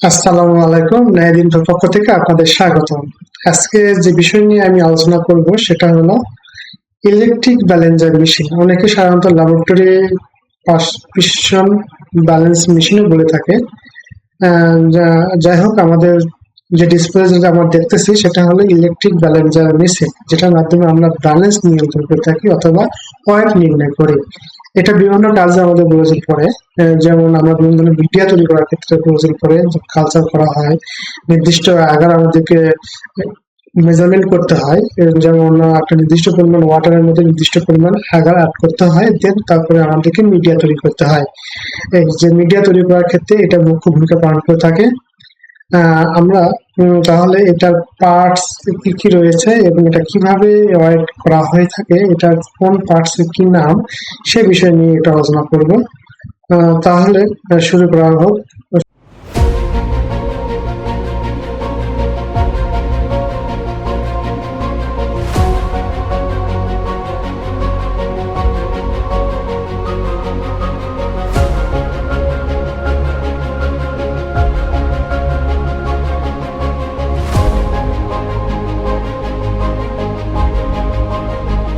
আসসালামু আলাইকুম ন্যায়দিন পক্ষ থেকে আপনাদের স্বাগত আজকে যে বিষয় নিয়ে আমি আলোচনা করব সেটা হলো ইলেকট্রিক ব্যালেন্সার মেশিন অনেকে সাধারণত ল্যাবরেটরি প্রিসিশন ব্যালেন্স মেশিনও বলে থাকে। যাই হোক, আমাদের যে ডিসপ্লে যেটা আমরা দেখতেছি, সেটা হলো ইলেকট্রিক ব্যালেন্সার মেশিন যেটার মাধ্যমে আমরা ব্যালেন্স নিয়ন্ত্রণ করে থাকি অথবা ওয়েট নির্ণয় করি। এটা বিভিন্ন কাজে আমাদের প্রয়োজন পড়ে। যেমন আমরা বিভিন্ন ধরনের মিডিয়া তৈরি করার ক্ষেত্রে প্রয়োজন পড়ে কালচার করা হয়, নির্দিষ্ট আগার আমাদেরকে মেজারমেন্ট করতে হয়। যেমন একটা নির্দিষ্ট পরিমাণ ওয়াটারের মধ্যে নির্দিষ্ট পরিমাণ আগার অ্যাড করতে হয় দেন তারপরে আমাদেরকে মিডিয়া তৈরি করতে হয়। যে মিডিয়া তৈরি করার ক্ষেত্রে এটা মুখ্য ভূমিকা পালন করে থাকে। আমরা তাহলে এটার পার্টস কি কি রয়েছে এবং এটা কীভাবে ওয়েট করা হয়ে থাকে, এটার কোন পার্টস কি নাম, সে বিষয় নিয়ে এটা আলোচনা করব। তাহলে শুরু করা হোক।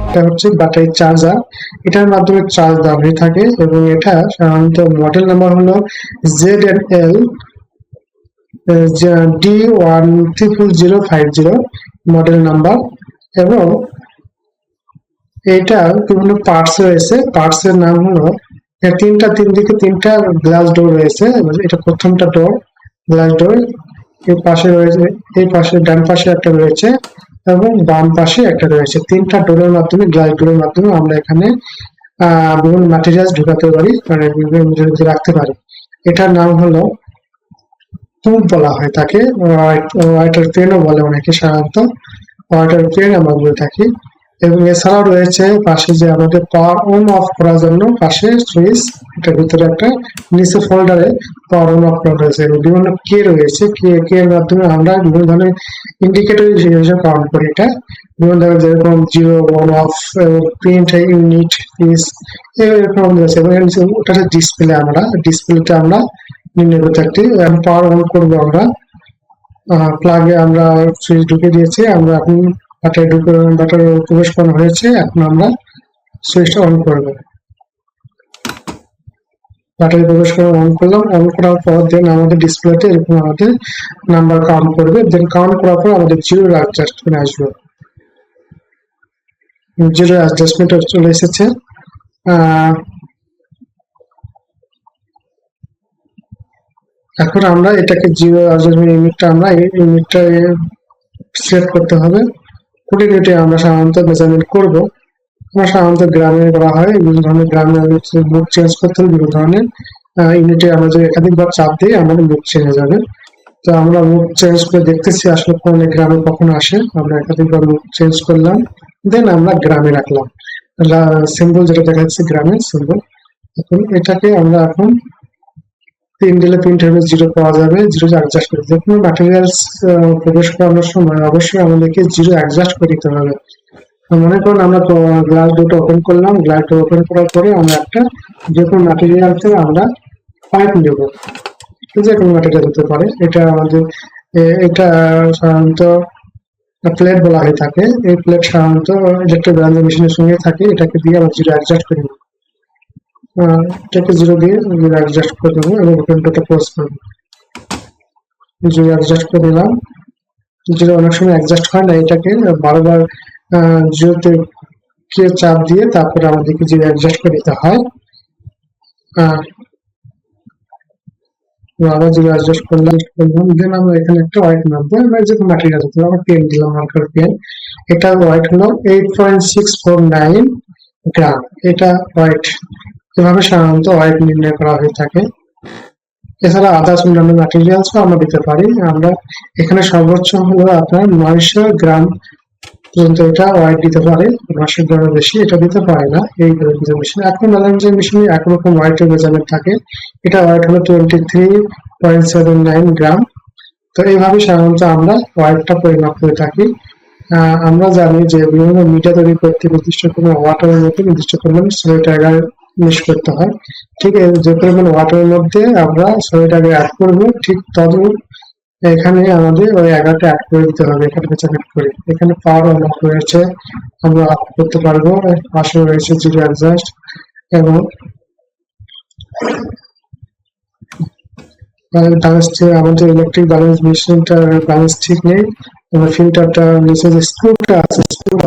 এটা হচ্ছে ব্যাটারি চার্জার। এটার মাধ্যমে চার্জ দেওয়া হয়ে থাকে এবং এটা সাধারণত মডেল নাম্বার হলো Z N L D one triple zero five zero model number এবং এটা বিভিন্ন পার্টস রয়েছে। পার্টস এর নাম হলো তিনটা তিন দিকে তিনটা গ্লাস ডোর রয়েছে। এটা প্রথমটা ডোর গ্লাস ডোর এই পাশে রয়েছে, এই পাশে ডান পাশে একটা রয়েছে। এবং বাম পাশে একটা রয়েছে, তিনটা ডোরের মাধ্যমে, গ্লাস ডোরের মাধ্যমে আমরা এখানে বিভিন্ন ম্যাটেরিয়ালস ঢুকাতে পারি মানে বিভিন্ন রাখতে পারি। এটার নাম হলো টুব বলা হয় তাকে ওয়াটার পেনও বলে অনেকে সাধারণত। ওয়াটার পেন আমরা বলে থাকি। এবং এছাড়াও রয়েছে পাশে যে আমাদের পাওয়ার অন অফ করার জন্য পাশে সুইচ এটার ভিতরে একটা নিচে ফোল্ডারে পাওয়ার অন অফ করা রয়েছে। এবং বিভিন্ন কে রয়েছে। কে কে এর মাধ্যমে আমরা বিভিন্ন ধরনের ইন্ডিকেটর হিসেবে কাউন্ট করি এটা। বিভিন্ন ধরনের যেরকম zero one of print unit piece এরকম রয়েছে। এবং ওটা ডিসপ্লে আমরা ডিসপ্লেতে আমরা নির্ণয় করতে একটি পাওয়ার অন করব আমরা। প্লাগে আমরা সুইচ ঢুকে দিয়েছি। আমরা এখন ব্যাটারি ঢুকে ব্যাটারি প্রবেশ করানো হয়েছে, এখন আমরা সুইচটা অন করব ব্যাটারি প্রবেশ করে অন করলাম অন করার পর দেন আমাদের ডিসপ্লেতে এরকম আমাদের নাম্বার কাউন্ট করবে দেন কাউন্ট করার পর আমাদের জিরো অ্যাডজাস্টমেন্ট আসবে। জিরো অ্যাডজাস্টমেন্ট চলে এসেছে। এখন আমরা এটাকে জিরো অ্যাডজাস্টমেন্ট ইউনিটটা আমরা ইউনিটটা সিলেক্ট করতে হবে। ইউনিটে আমরা সাধারণত মেজারমেন্ট করব। আমরা সাধারণত গ্রামে করা হয়, বিভিন্ন ধরনের গ্রামে মুখ চেঞ্জ করতে হবে, বিভিন্ন ধরনের ইউনিটে আমরা যদি একাধিকবার চাপ দিই আমাদের মুখ চেঞ্জ যাবে। তো আমরা মুখ চেঞ্জ করে দেখতেছি আসলে কোন গ্রামে কখন আসে। আমরা একাধিকবার মুখ চেঞ্জ করলাম দেন আমরা গ্রামে রাখলাম। সিম্বল যেটা দেখা যাচ্ছে গ্রামের সিম্বল এখন এটাকে আমরা এখন তিন দিলে তিন জিরো পাওয়া যাবে, জিরো অ্যাডজাস্ট করে যে কোনো ম্যাটেরিয়ালস প্রবেশ করানোর সময় অবশ্যই আমাদেরকে জিরো অ্যাডজাস্ট করে দিতে হবে। মনে করুন, আমরা গ্লাস দুটো ওপেন করলাম। গ্লাস ওপেন করার পরে আমরা একটা যে কোনো ম্যাটেরিয়াল থেকে আমরা পাইপ নেব। যে কোনো ম্যাটেরিয়াল হতে পারে। এটা আমাদের এটা সাধারণত প্লেট বলা হয়ে থাকে। এই প্লেট সাধারণত ইলেকট্রিক ব্যালেন্স মেশিনের সঙ্গে থাকে। এটাকে দিয়ে আমরা জিরো অ্যাডজাস্ট করে এটাকে জিরো দিয়ে অ্যাডজাস্ট করে দেবো এবং ওপেনটা ক্লোজ করব জিরো অ্যাডজাস্ট করে দিলাম জিরো অনেক সময় অ্যাডজাস্ট হয় না এটাকে বারবার জিরোতে কে চাপ দিয়ে তারপরে আমাদেরকে জিরো অ্যাডজাস্ট করে দিতে হয় আহ, আবার জিরো অ্যাডজাস্ট করলাম করলাম দেন আমরা এখানে একটা হোয়াইট নামবো এবার যে ম্যাটেরিয়াল হতো আমরা পেন দিলাম মার্কার পেন এটা হোয়াইট হলো eight point six four nine gram এটা হোয়াইট এভাবে সাধারণত হোয়াইট নির্ণয় করা হয়ে থাকে। এছাড়া আদার্স অন্যান্য ম্যাটেরিয়ালসও আমরা দিতে পারি। আমরা এখানে সর্বোচ্চ হলো আপনার নয়শো গ্রাম পর্যন্ত এটা ওয়াইট দিতে পারে। নয়শো গ্রামের বেশি এটা দিতে পারে না এই মেশিন এখন ব্যালেন্সের মেশিনে একরকম ওয়াইটের মেজারমেন্ট থাকে। এটা ওয়াইট হলো twenty three point seven nine gram তো এইভাবে সাধারণত আমরা ওয়াইটটা পরিমাপ করে থাকি। আমরা জানি যে বিভিন্ন মিডিয়া তৈরি করতে নির্দিষ্ট কোনো ওয়াটারের মধ্যে নির্দিষ্ট পরিমাণ সোয়েটার মিক্স করতে হয়। ঠিক যে পরিমাণ ওয়াটারের মধ্যে আমরা সরিটাকে অ্যাড করব, ঠিক তদরূপ এখানে আমাদের ওই এগারোটা অ্যাড করে দিতে হবে, এখানে অ্যাড করে। এখানে পাওয়ার অন অফ রয়েছে, আমরা অফ করতে পারব। পাশে রয়েছে জিরো অ্যাডজাস্ট এবং আমাদের ইলেকট্রিক ব্যালেন্স মেশিনটার ব্যালেন্স ঠিক নেই ফিল্টারটা নিচে যে স্ক্রুটা আছে স্ক্রুটা